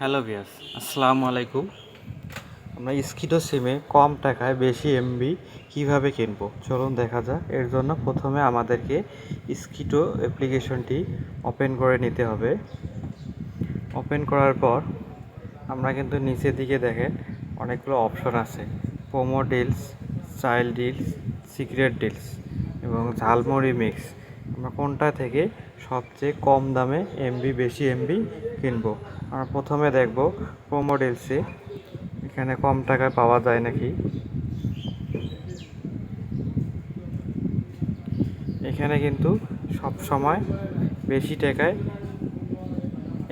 Hello ভিয়াস আসসালামু আলাইকুম। আমরা স্কিটো সিমে কম টাকায় বেশি এমবি কীভাবে কিনবো? চলুন দেখা যাক। এর জন্য প্রথমে আমাদেরকে স্কিটো অ্যাপ্লিকেশনটি ওপেন করে নিতে হবে। ওপেন করার পর আমরা কিন্তু নিচের দিকে দেখেন অনেকগুলো অপশন আছে। Promo deals, child deals secret deals এবং ঝালমুড়ি মিক্স। আমরা কোনটা থেকে সবচেয়ে কম দামে এমবি বেশি এমবি কিনবো? আমরা প্রথমে দেখব প্রোমো ডিলসে এখানে কম টাকায় পাওয়া যায় নাকি? এখানে কিন্তু সব সময় বেশি টাকায়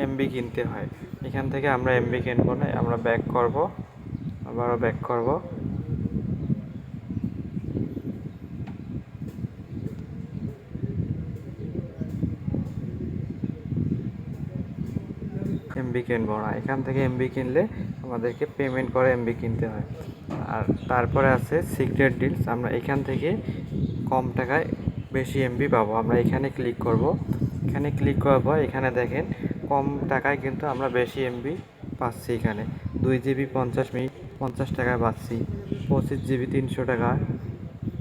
এমবি কিনতে হয়। এখান থেকে আমরা এমবি কিনবো না, আমরা ব্যাক করব, আবারও ব্যাক করব। এমবি কিনবো না। এখান থেকে এমবি কিনলে আমাদেরকে পেমেন্ট করে এমবি কিনতে হয়। আর তারপরে আছে সিক্রেট ডিলস আমরা এখান থেকে কম টাকায় বেশি এমবি পাবো। আমরা এখানে ক্লিক করব। এখানে ক্লিক করার পর এখানে দেখেন কম টাকায় কিন্তু আমরা বেশি এমবি পাচ্ছি এখানে। দুই জিবি পঞ্চাশ মিনিট, পঞ্চাশ টাকায় পাচ্ছি। পঁচিশ জিবি তিনশো টাকা,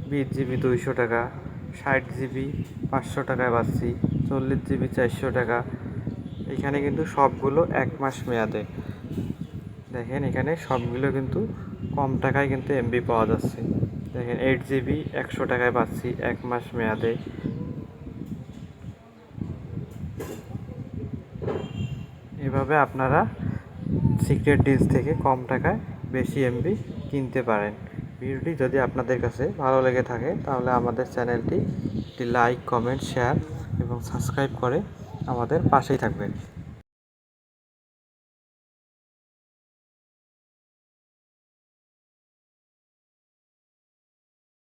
বিশ জিবি দুইশো টাকা, ষাট জিবি পাঁচশো টাকায় পাচ্ছি। চল্লিশ জিবি চারশো টাকা এখানে কিন্তু সবগুলো এক মাস মেয়াদে। দেখেন, এখানে সবগুলো কিন্তু কম টাকায় কিন্তু এমবি পাওয়া যাচ্ছে। দেখেন এইট জিবি একশো টাকায় পাচ্ছি এক মাস মেয়াদে। এভাবে আপনারা সিক্রেট ডিলস থেকে কম টাকায় বেশি এমবি কিনতে পারেন। ভিডিওটি যদি আপনাদের কাছে ভালো লেগে থাকে, তাহলে আমাদের চ্যানেলটি একটি লাইক, কমেন্ট শেয়ার এবং সাবস্ক্রাইব করে আমাদের পাশেই থাকবেন।